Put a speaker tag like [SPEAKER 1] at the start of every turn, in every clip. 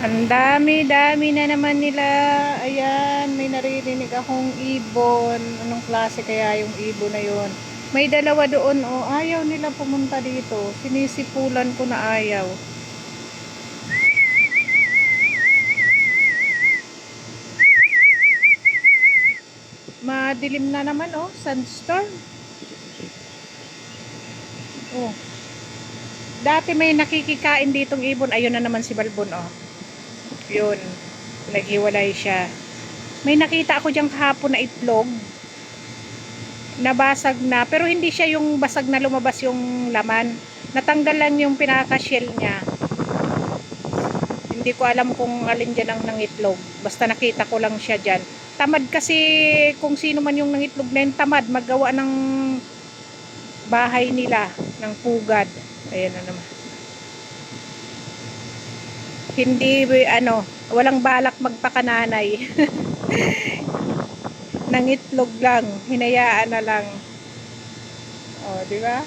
[SPEAKER 1] Ang dami-dami na naman nila. Ayan, may naririnig akong ibon. Anong klase kaya yung ibon na yun? May dalawa doon, oh. Ayaw nila pumunta dito. Sinisipulan ko na ayaw. Madilim na naman, oh. Sandstorm. Oh. Dati may nakikikain ditong ibon. Ayun na naman si Balbon, oh. Yun. Naghiwalay siya. May nakita ako diyang kahapon na itlog. Nabasag na. Pero hindi siya yung basag na lumabas yung laman. Natanggal lang yung pinaka-shell niya. Hindi ko alam kung alin dyan ang nangitlog. Basta nakita ko lang siya dyan. Tamad kasi kung sino man yung nangitlog na yun, tamad maggawa ng bahay nila ng pugad. Ayan na naman. Hindi ano, walang balak magpakananay. Nangitlog lang, hinayaan na lang. Oh, di ba?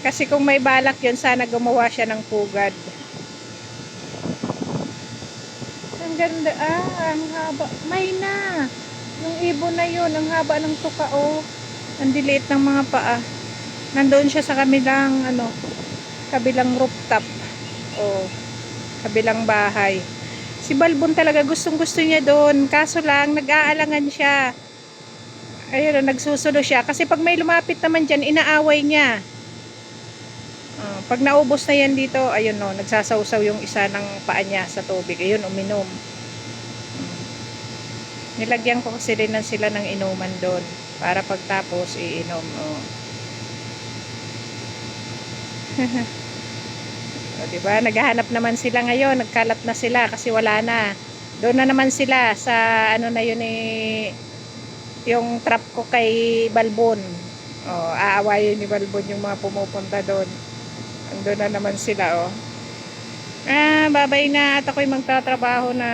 [SPEAKER 1] Kasi kung may balak 'yon, sana gumawa siya ng pugad. Ang ganda ah, ang haba. May na. Yung ibon na 'yon, ang haba ng tuka oh. Ang diliit ng mga paa. Nandoon siya sa kabilang ano, kabilang rooftop. Oh, kabilang bahay. Si Balbon talaga gustong gusto niya doon. Kaso lang, nag-aalangan siya. Ayun, nagsusulo siya. Kasi pag may lumapit naman dyan, inaaway niya. Ah, pag naubos na yan dito, ayun no, nagsasawsaw yung isa ng paa niya sa tubig. Ayun, uminom. Nilagyan ko kasi ng sila ng inuman doon. Para pagtapos, iinom. Oh. O, diba? Naghahanap naman sila ngayon. Nagkalat na sila kasi wala na. Doon na naman sila sa ano na yun eh, yung trap ko kay Balbon. O, aawayin ni Balbon yung mga pumupunta doon. Andun na naman sila, oh. Ah, babay na at ako'y magtatrabaho na.